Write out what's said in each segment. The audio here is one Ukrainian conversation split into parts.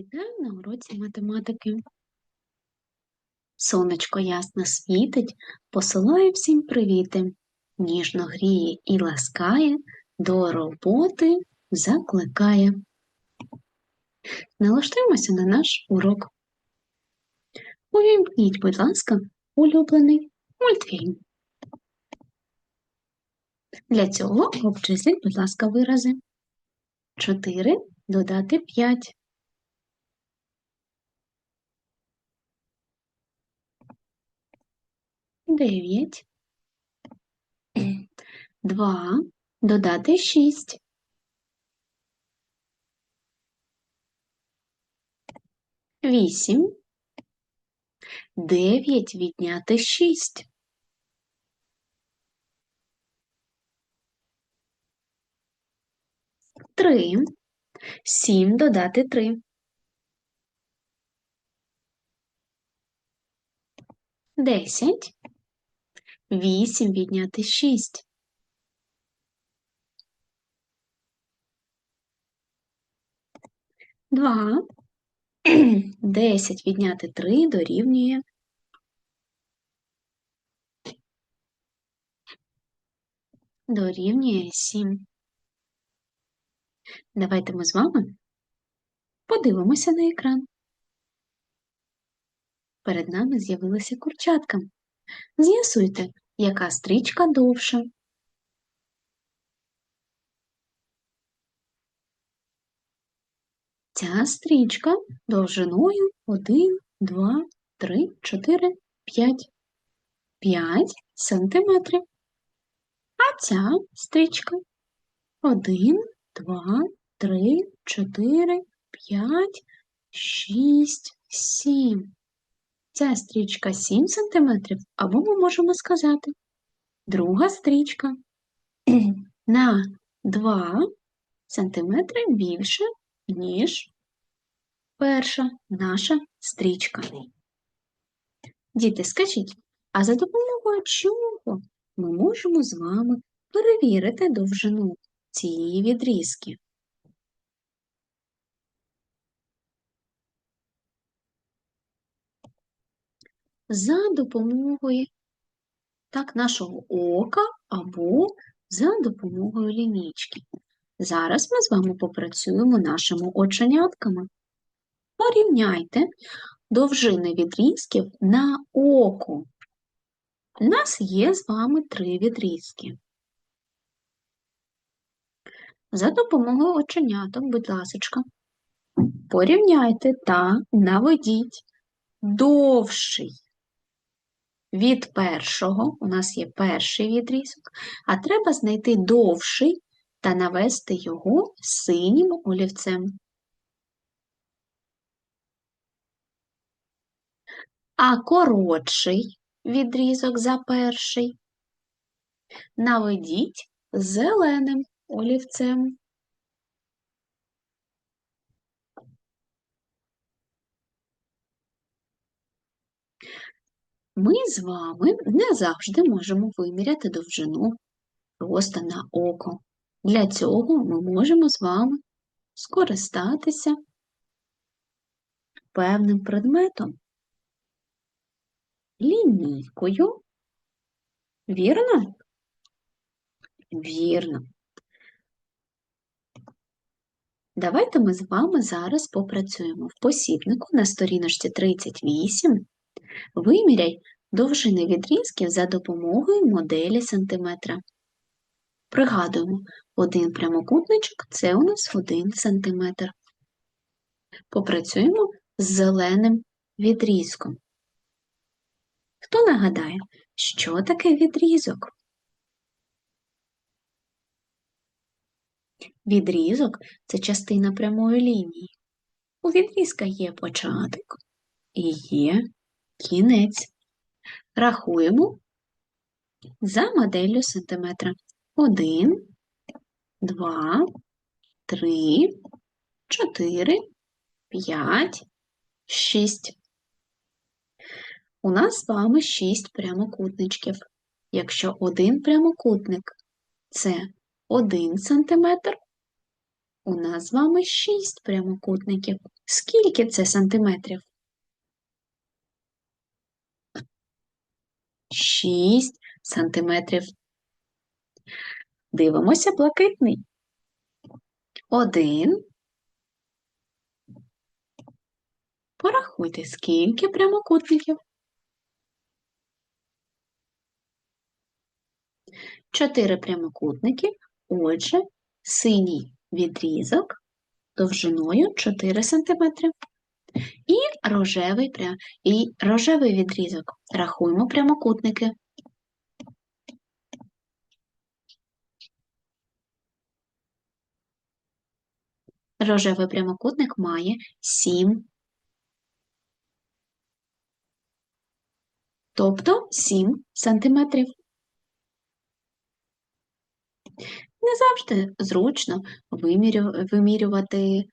Вітаю на уроці математики. Сонечко ясно світить, посилає всім привіти, ніжно гріє і ласкає, до роботи закликає. Налаштуємося на наш урок. Увімкніть, будь ласка, улюблений мультфільм. Для цього обчисліть, будь ласка, вирази. 4 додати 5. Дев'ять. Два. Додати шість. Вісім. Дев'ять відняти шість. Три. Сім додати три. Десять. Вісім відняти шість. Два. Десять відняти три дорівнює. Дорівнює сім. Давайте ми з вами подивимося на екран. Перед нами з'явилася курчатка. З'ясуйте, яка стрічка довша. Ця стрічка довжиною 1, 2, 3, 4, 5. 5 сантиметрів. А ця стрічка 1, 2, 3, 4, 5, 6, 7. Ця стрічка 7 см, або ми можемо сказати, друга стрічка на 2 см більше, ніж перша наша стрічка. Діти, скажіть, а за допомогою чого ми можемо з вами перевірити довжину цієї відрізки? За допомогою так, нашого ока або за допомогою лінійки. Зараз ми з вами попрацюємо нашими оченятками. Порівняйте довжини відрізків на око. У нас є з вами три відрізки. За допомогою оченяток, будь ласка, порівняйте та наведіть довший від першого, у нас є перший відрізок, а треба знайти довший та навести його синім олівцем. А коротший відрізок за перший наведіть зеленим олівцем. Ми з вами не завжди можемо виміряти довжину просто на око. Для цього ми можемо з вами скористатися певним предметом. Лінійкою. Вірно? Вірно. Давайте ми з вами зараз попрацюємо в посібнику на сторіночці 38 Виміряй довжини відрізків за допомогою моделі сантиметра. Пригадуємо, один прямокутничок це у нас 1 сантиметр. Попрацюємо з зеленим відрізком. Хто нагадає, що таке відрізок? Відрізок це частина прямої лінії. У відрізка є початок і є кінець. Рахуємо за моделлю сантиметра. Один, два, три, чотири, п'ять, шість. У нас з вами шість прямокутничків. Якщо один прямокутник це один сантиметр, У нас з вами шість прямокутників. Скільки це сантиметрів? Шість сантиметрів. Дивимося блакитний. Один. Порахуйте, скільки прямокутників. Чотири прямокутники. Отже, синій відрізок довжиною 4 см. І рожевий, і рожевий відрізок. Рахуємо прямокутники. Рожевий прямокутник має 7, тобто 7 сантиметрів. Не завжди зручно вимірювати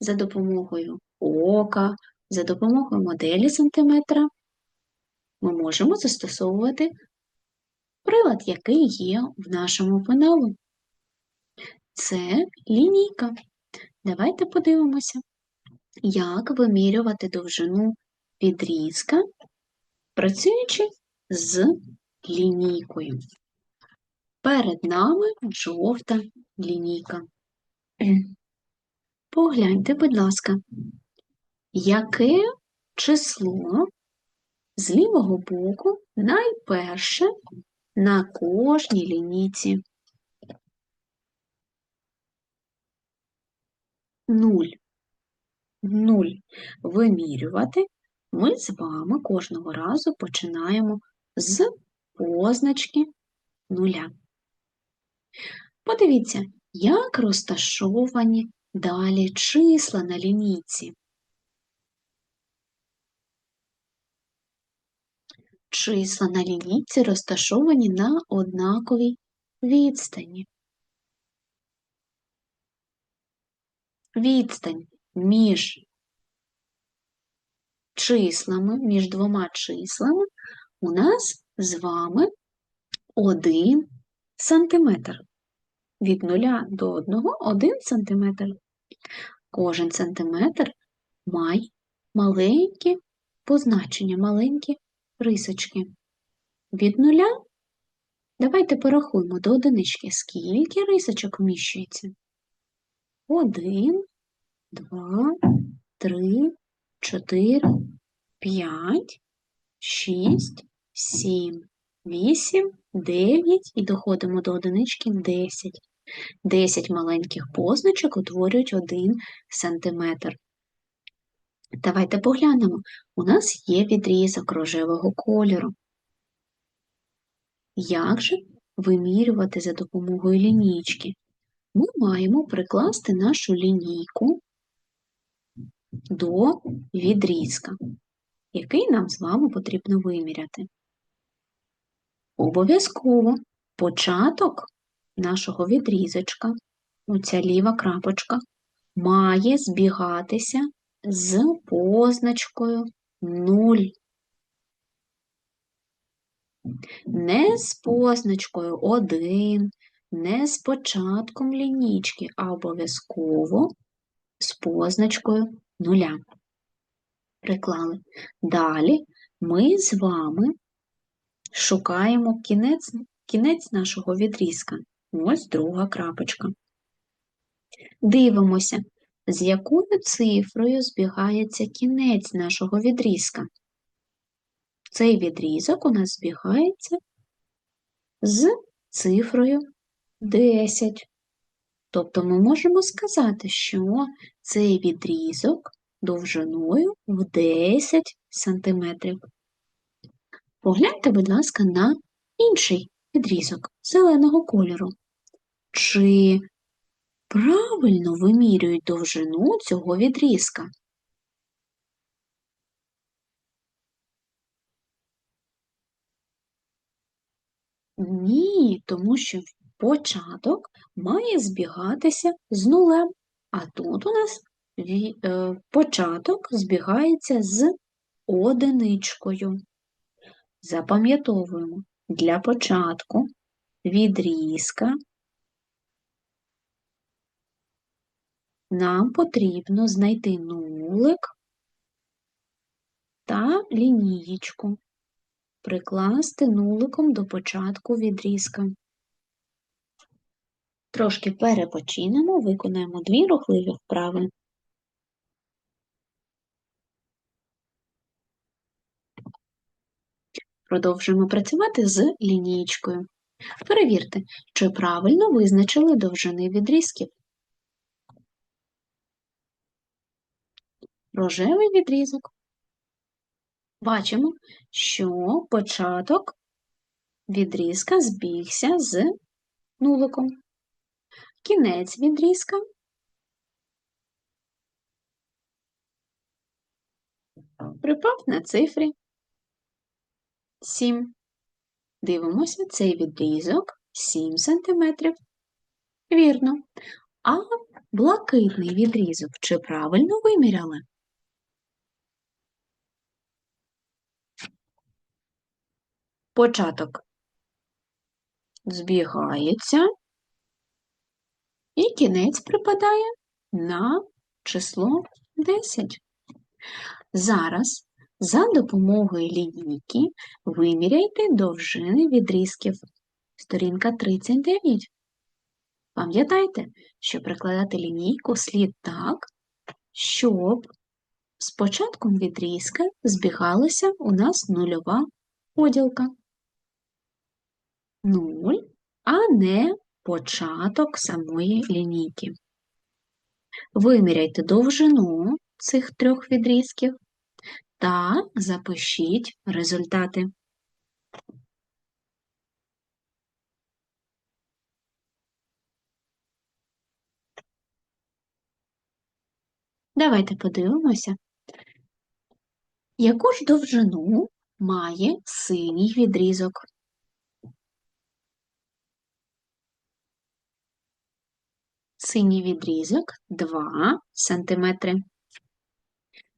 за допомогою ока, за допомогою моделі сантиметра. Ми можемо застосовувати прилад, який є в нашому пеналу. Це лінійка. Давайте подивимося, як вимірювати довжину відрізка, працюючи з лінійкою. Перед нами жовта лінійка. Погляньте, будь ласка, яке число з лівого боку найперше на кожній лінійці? Нуль. Нуль. Вимірювати ми з вами кожного разу починаємо з позначки нуля. Подивіться, як розташовані далі числа на лінійці. Числа на лінійці розташовані на однаковій відстані. Відстань між числами, між двома числами у нас з вами 1 сантиметр. Від 0 до 1 – 1 сантиметр. Кожен сантиметр має маленькі позначення, маленькі рисочки. Від нуля давайте порахуємо до одинички, скільки рисочок вміщується. Один, два, три, чотири, п'ять, шість, сім, вісім, дев'ять і доходимо до одинички десять. Десять маленьких позначок утворюють один сантиметр. Давайте поглянемо. У нас є відрізок рожевого кольору. Як же вимірювати за допомогою лінійки? Ми маємо прикласти нашу лінійку до відрізка, який нам з вами потрібно виміряти. Обов'язково початок нашого відрізочка, оця ліва крапочка, має збігатися з позначкою 0. Не з позначкою 1, не з початком лінічки, а обов'язково з позначкою 0. Приклали. Далі ми з вами шукаємо кінець, кінець нашого відрізка. Ось друга крапочка. Дивимося, з якою цифрою збігається кінець нашого відрізка. Цей відрізок у нас збігається з цифрою 10. Тобто ми можемо сказати, що цей відрізок довжиною в 10 см. Погляньте, будь ласка, на інший відрізок зеленого кольору. Чи правильно вимірюють довжину цього відрізка? Ні, тому що початок має збігатися з нулем, а тут у нас е, початок збігається з одиничкою. Запам'ятовуємо для початку відрізка нам потрібно знайти нулик та лінієчку, прикласти нуликом до початку відрізка. Трошки перепочинемо, виконаємо дві рухливі вправи. Продовжуємо працювати з лінієчкою. Перевірте, чи правильно визначили довжини відрізків. Рожевий відрізок. Бачимо, що початок відрізка збігся з нуликом. Кінець відрізка припав на цифрі 7. Дивимося цей відрізок 7 см. Вірно. А блакитний відрізок чи правильно виміряли? Початок збігається, і кінець припадає на число 10. Зараз за допомогою лінійки виміряйте довжини відрізків. Сторінка 39. Пам'ятайте, що прикладати лінійку слід так, щоб з початком відрізка збігалася у нас нульова поділка. 0, а не початок самої лінійки. Виміряйте довжину цих трьох відрізків та запишіть результати. Давайте подивимося, яку ж довжину має синій відрізок. Синій відрізок 2 см.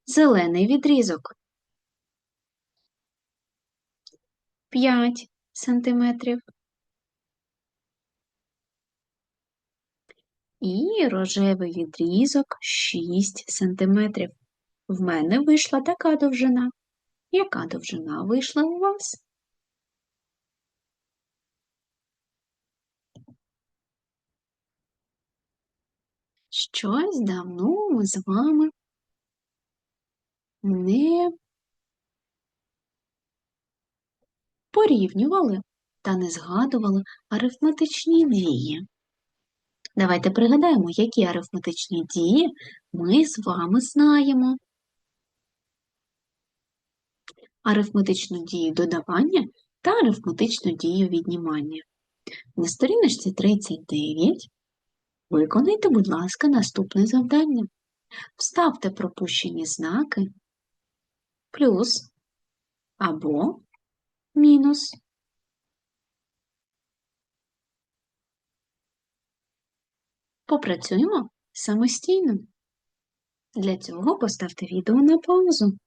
Зелений відрізок 5 см. І рожевий відрізок 6 см. В мене вийшла така довжина. Яка довжина вийшла у вас? Щось давно ми з вами не порівнювали та не згадували арифметичні дії. Давайте пригадаємо, які арифметичні дії ми з вами знаємо. Арифметичну дію додавання та арифметичну дію віднімання. На сторіночці 39 виконайте, будь ласка, наступне завдання. Вставте пропущені знаки плюс або мінус. Попрацюємо самостійно. Для цього поставте відео на паузу.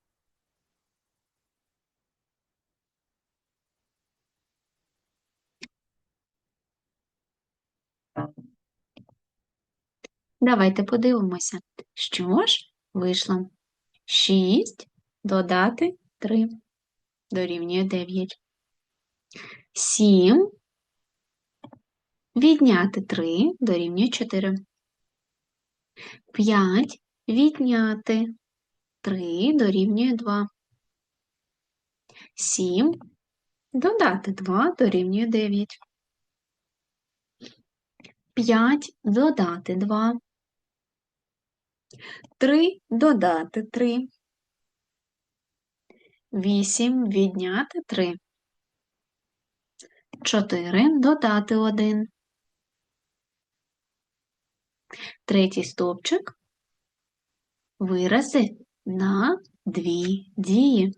Давайте подивимося, що ж вийшло. 6 додати 3 дорівнює 9. 7 відняти 3 дорівнює 4. 5 відняти 3 дорівнює 2. 7 додати 2 дорівнює 9. 5 додати 2. 3 додати 3. 8 відняти 3. 4 додати 1. Третій стовпчик вирази на дві дії.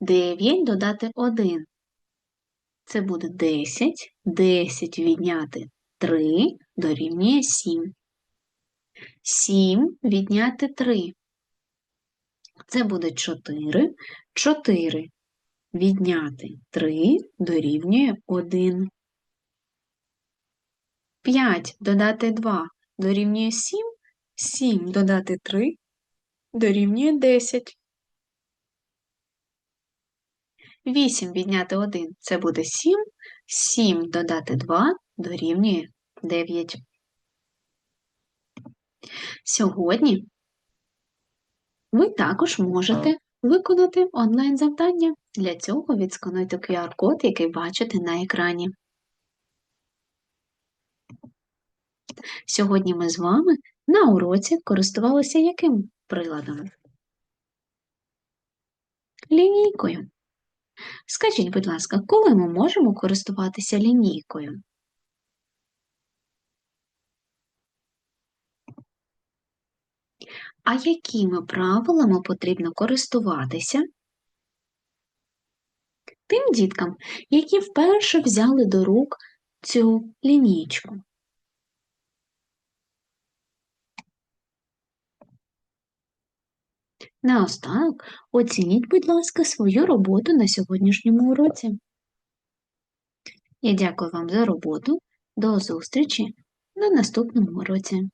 9 додати 1. Це буде 10. 10 відняти 3 дорівнює 7. 7 відняти 3. Це буде 4. 4 відняти 3 дорівнює 1. 5 додати 2 дорівнює 7. 7 додати 3 дорівнює 10. 8 відняти 1 це буде 7. 7 додати 2 дорівнює 9. Сьогодні ви також можете виконати онлайн-завдання. Для цього відскануйте QR-код, який бачите на екрані. Сьогодні ми з вами на уроці користувалися яким приладом? Лінійкою. Скажіть, будь ласка, коли ми можемо користуватися лінійкою? А якими правилами потрібно користуватися? Тим діткам, які вперше взяли до рук цю лінійку. Наостанок оцініть, будь ласка, свою роботу на сьогоднішньому уроці. Я дякую вам за роботу. До зустрічі на наступному уроці.